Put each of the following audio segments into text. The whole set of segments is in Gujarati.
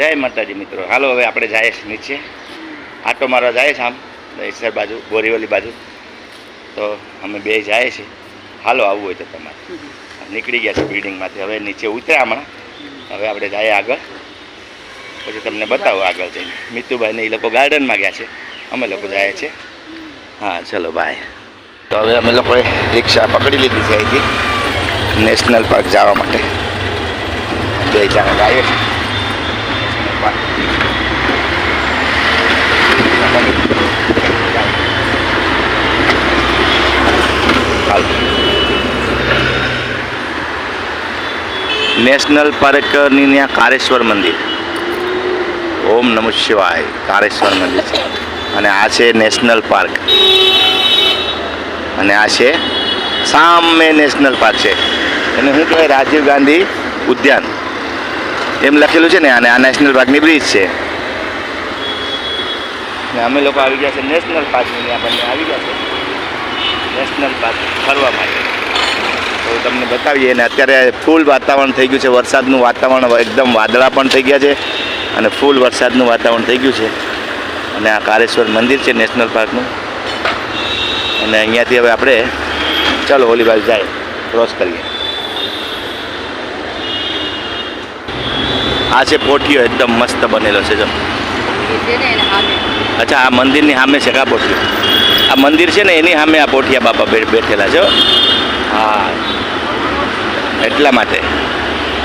જય માતાજી મિત્રો. હાલો, હવે આપણે જાય છે નીચે. આટો મારવા જાય છે આમ દહીસર બાજુ, બોરીવલી બાજુ. તો અમે બે જાય છે હાલો, આવવું હોય તો તમારે. નીકળી ગયા છે બિલ્ડિંગમાંથી. હવે નીચે ઉતર્યા હમણાં. હવે આપણે જાય આગળ. પછી તમને બતાવો આગળ જઈને. મિત્રુભાઈને એ લોકો ગાર્ડનમાં ગયા છે. અમે લોકો જાય છે હા, ચલો, બાય. તો હવે અમે લોકોએ રિક્ષા પકડી લીધી છે અહીંથી. નેશનલ પાર્ક જવા માટે. બે જણા નેશનલ પાર્કની ત્યાં કારેશ્વર મંદિર. ઓમ નમઃ શિવાય, કારેશ્વર મંદિર છે. અને આ છે નેશનલ પાર્ક. અને આ છે સામે નેશનલ પાર્ક છે. એને શું કહેવાય? રાજીવ ગાંધી ઉદ્યાન. એમ લખેલું છે ને, અને આ નેશનલ પાર્કની બ્રિજ છે. ને અમે લોકો આવી ગયા છે નેશનલ પાર્કની બંને આવી ગયા છે. નેશનલ પાર્ક ફરવા માટે. તો તમને બતાવીએ અને અત્યારે ફૂલ વાતાવરણ થઈ ગયું છે, વરસાદનું વાતાવરણ એકદમ વાદળા પણ થઈ ગયા છે, અને ફૂલ વરસાદનું વાતાવરણ થઈ ગયું છે. અને આ કારેશ્વર મંદિર છે નેશનલ પાર્કનું અને અહીંયાથી હવે આપણે, ચાલો ઓલી જાય ક્રોસ કરીએ. આ છે પોઠિયો એકદમ મસ્ત બનેલો છે, જો. અચ્છા, આ મંદિરની સામે છે કા પોટિયો આ મંદિર છે ને, એની સામે આ પોઠિયા બાપા બેઠેલા છે, હા. એટલા માટે.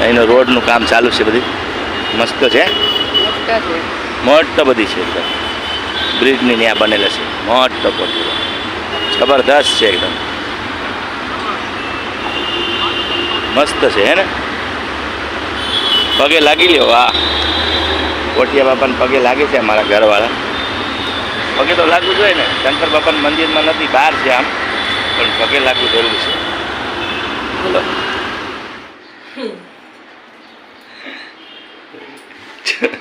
અહીંનો રોડનું કામ ચાલુ છે બધી. મસ્ત છે મોટો બધી છે એકદમ. બ્રિજની ત્યાં બનેલા છે. મોટો પોટિયો જબરદસ્ત છે એકદમ. મસ્ત છે, હે ને? પગે લાગી લ્યો વાહ. કોઠિયા બાપાને પગે લાગે છે અમારા ઘરવાળા. પગે તો લાગવું જોઈએ ને. શંકર બાપાના મંદિરમાં નથી બહાર છે આમ. પણ પગે લાગવું જરૂરી છે. બોલો.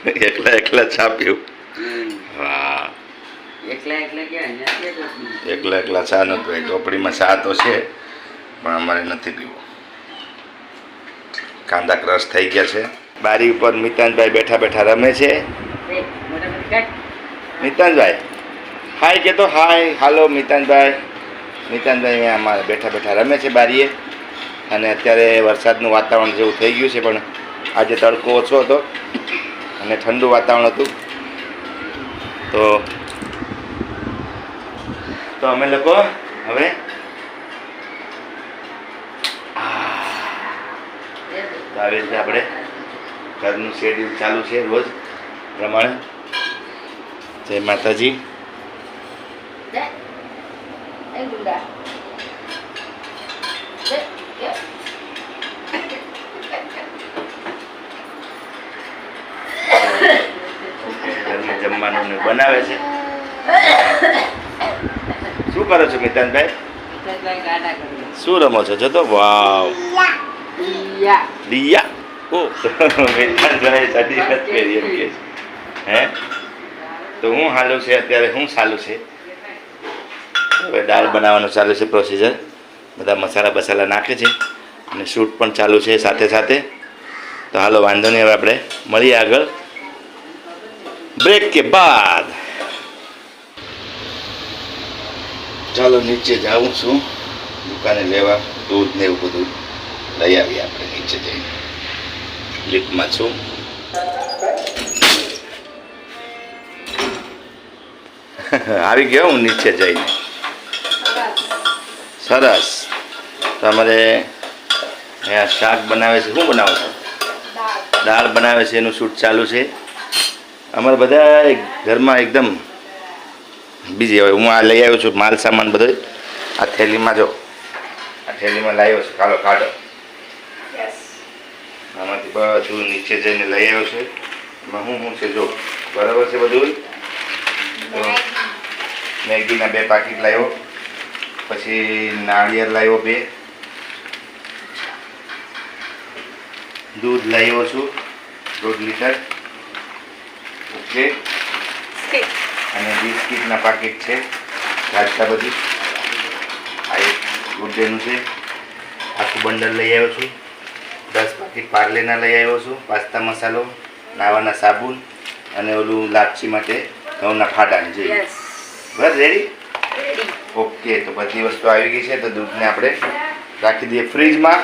એકલા એકલા છાપ્યું. વાહ. એકલા એકલા ને એકલા એકલા ચા નતું એ ચોપડીમાં ચા તો છે પણ અમારે નથી પીવું. કાંદા ક્રશ થઈ ગયા છે. બારી ઉપર મિતાનભાઈ બેઠા બેઠા રમે છે. મિતાનભાઈ, હાય કે તો હાય, હાલો મિતાનભાઈ. મિતાનભાઈ અહીંયા અમારે બેઠા બેઠા રમે છે બારીએ. અને અત્યારે વરસાદનું વાતાવરણ જેવું થઈ ગયું છે, પણ આજે તડકો ઓછો હતો અને ઠંડુ વાતાવરણ હતું. તો તો અમે લોકો હવે આવી રીતે આપણે ઘરનું શેડ્યુલ ચાલુ છે રોજ પ્રમાણે. જય માતાજી. ઘરમાં જમવાનું ને બનાવે છે. શું કરો છો મિતાનભાઈ? શું રમો છો? જતો? વાવ. દિયા ઓ મિતાનભાઈ સાડી નથી પહેરી એમ કે હે? તો હું હાલું છે અત્યારે હું ચાલુ છે. હવે દાળ બનાવવાનું ચાલુ છે પ્રોસીજર બધા મસાલા બસાલા નાખે છે અને શૂટ પણ ચાલુ છે સાથે સાથે. તો હાલો વાંધો નહીં હવે આપણે મળીએ આગળ. બ્રેક કે બાદ. ચાલો નીચે જાઉં છું. દુકાને લેવા દૂધ ને એવું બધું લઈ આવીએ આપણે નીચે જઈને. લિફ્ટમાં છું આવી ગયો હું નીચે જઈને. સરસ. તમારે અહીંયા શાક બનાવે છે. શું બનાવો છો? દાળ બનાવે છે, એનું શૂટ ચાલુ છે. અમારે બધા ઘરમાં એકદમ બીજી હવે હું આ લઈ આવ્યો છું માલ સામાન બધો આ થેલીમાં જો. આ થેલીમાં લાવ્યો છું. કાઢો કાઢો. આમાંથી બધું નીચે જઈને લઈ આવ્યો છે. એમાં શું હું છે જો? બરાબર છે બધું? તો મેગીના બે પાકીટ લાવ્યો. પછી નાળિયેર લાવ્યો બે. દૂધ લાવ્યો છું દોઢ લીટર. ઓકે. અને બિસ્કિટના પાકીટ છે રાજતા બધી. આ એક ગુડ ડેનું છે. આખું બંડલ લઈ આવ્યો છું. દસ પાકીટ પાર્લેના લઈ આવ્યો છું. પાસ્તા મસાલો નાવાના સાબુન અને ઓલું લાપસી માટે ઘઉંના ફાટાને જોઈએ બસ રેડી ઓકે તો બધી વસ્તુ આવી ગઈ છે તો દૂધને આપણે રાખી દઈએ ફ્રીજમાં.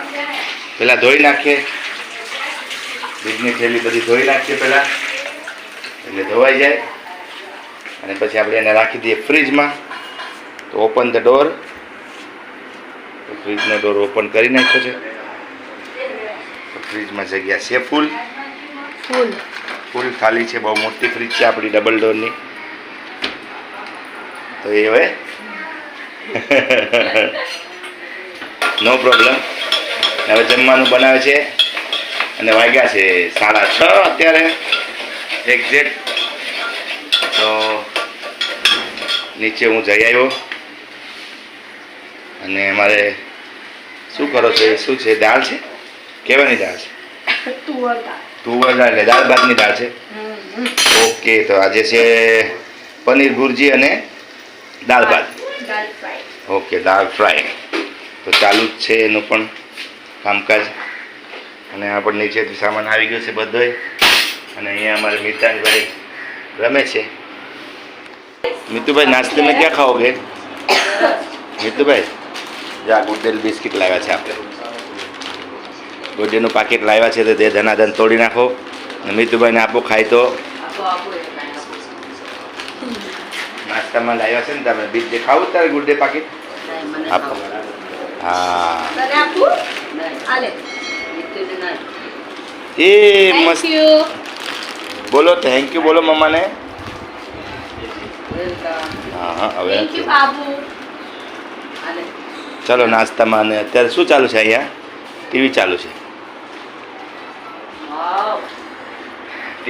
પહેલાં ધોઈ નાખીએ. દૂધની થેલી બધી ધોઈ નાખીએ પહેલાં. એટલે ધોવાઈ જાય. અને પછી આપણે એને રાખી દઈએ ફ્રીજમાં. તો ઓપન ધ ડોર ફ્રીજનો ડોર ઓપન કરી નાખ્યો છે. ફ્રીજમાં જગ્યા છે. ફૂલ? ફૂલ. ફૂલ ખાલી છે બહુ મોટી ફ્રીજ છે આપણી ડબલ ડોરની. તો એ હવે? નો પ્રોબ્લેમ. હવે જમવાનું બનાવે છે અને વાગ્યા છે સાડા છ અત્યારે. એક્ઝેક્ટ તો નીચે હું જઈ આવ્યો. અને અમારે શું કરો છો એ? શું છે? દાળ છે? કેવાની દાળ છે? તુવર દાળ. એટલે દાળ ભાતની દાળ છે? ઓકે તો આજે છે પનીર ભુરજી અને દાળ ભાત. Okay dal fry. તો ચાલુ જ છે એનું પણ કામકાજ. અને આ પણ નીચેથી સામાન આવી ગયો છે બધોય. અને અહીંયા અમારે મિતાનભાઈ રમે છે. મિતુભાઈ નાસ્તે મેં ક્યાં ખાઓગે મિતુભાઈ જા ગુડેલ બિસ્કિટ લાવ્યા છે આપણે. ગુડેનું પાકીટ લાવ્યા છે તો તે ધનાધન તોડી નાખો. મિતુભાઈને આપો ખાય તો. નાસ્તામાં લાવ્યા છે ને તમે? બીજ દેખાવું તારે ગુડે પાકીટ? આપો. હા. એ મસ્ત. બોલો થેન્ક યુ બોલો મમ્માને. હા હા હવે ચલો નાસ્તામાં અને અત્યારે શું ચાલુ છે અહીંયા? ટીવી ચાલુ છે.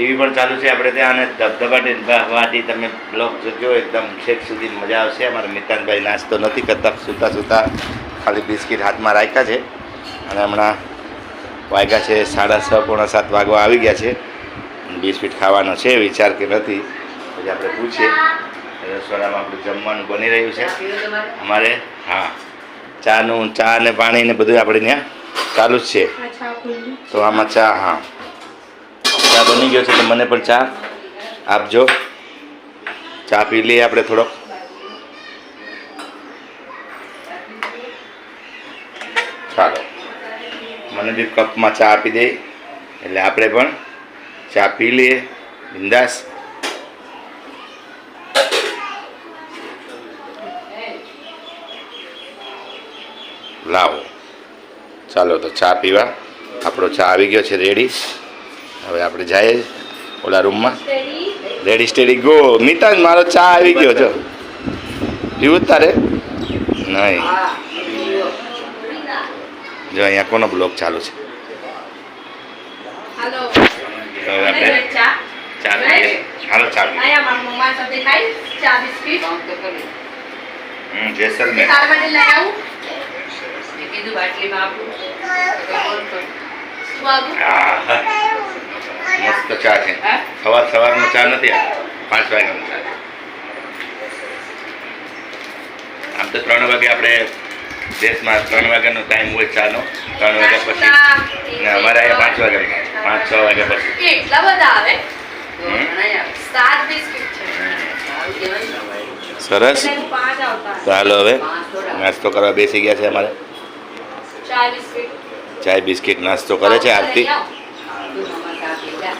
ટીવી પણ ચાલુ છે. આપણે ત્યાં અને ધબધબાટી વાટી તમે બ્લોગ જોજો એકદમ છેક સુધી મજા આવશે. અમારા મિતાનભાઈ નાસ્તો નથી કરતા સૂતા સૂતા ખાલી બિસ્કિટ હાથમાં રાખ્યા છે. અને હમણાં વાગ્યા છે સાડા છ પોણા સાત વાગવા આવી ગયા છે. બિસ્કિટ ખાવાનો છે વિચાર કે નથી. પછી આપણે પૂછીએ. રસોડામાં આપણું જમવાનું બની રહ્યું છે? અમારે હા ચાનું ચા ને પાણી ને બધું આપણે ત્યાં ચાલુ જ છે. તો આમાં ચા હા. ચા બની ગયો છે, તો મને પણ ચા આપજો. ચા પી લઈએ આપણે થોડોક. ચાલો. મને બી કપમાં ચા આપી દે. એટલે આપણે પણ ચા પી લઈએ. બિંદાસ. લાવો. ચાલો તો ચા પીવા. આપણો ચા આવી ગયો છે, રેડી. હવે આપણે જઈએ ઓલા રૂમમાં. રેડી રેડી સ્ટેડી ગો મિતાન મારો ચા આવી ગયો જો. પીવું જ તારે? નહીં. જો અહીંયા કોનો બ્લોક ચાલુ છે? હવે આપણે ચાલો ચા. પીએ. હાલો ચા પીએ. આયા મારા મમ્મા સાથે ખાઈ ચા બિસ્કિટ. કામ તો કરી. હમ જેસલમેર કીધું બાટલીમાં આપું. મસ્ત ચા છે? સવાર સવારનો ચા નથી આ. પાંચ વાગ્યાનો ચા આમ તો ત્રણ વાગે આપણે દેશમાં ત્રણ વાગ્યાનો ટાઈમ હોય ચાનો. ત્રણ વાગ્યા પછી ને અમારે અહીંયા પાંચ વાગ્યા પાંચ છ વાગ્યા પછી. એટલા બધા આવે. સરસ. હાલો હવે. નાસ્તો કરવા બેસી ગયા છે અમારે. ચાય બિસ્કિટ. નાસ્તો કરે છે આરતી લઈ આવો. તું મામા ચા પી જા.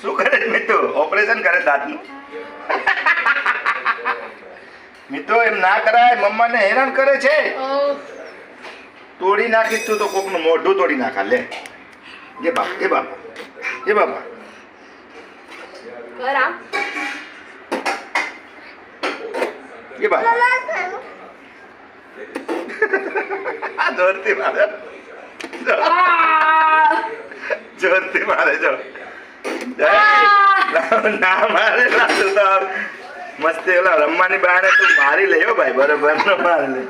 શું કરે છે મિતુ? ઓપરેશન કરે દાંતનું મિત્રો એમ ના કરાય મમ્માને હેરાન કરે છે. તોડી નાખી તું તો કોકનું મોઢું તોડી નાખા. લે. એ બાપ એ બાપા. એ બાપા. એ બાપા. આ જોરથી મારે! જોરથી મારે જો. ના મારે તો મસ્તી ઓલા રમવાની બાણે તું મારી લે ભાઈ બરોબર મારી લે.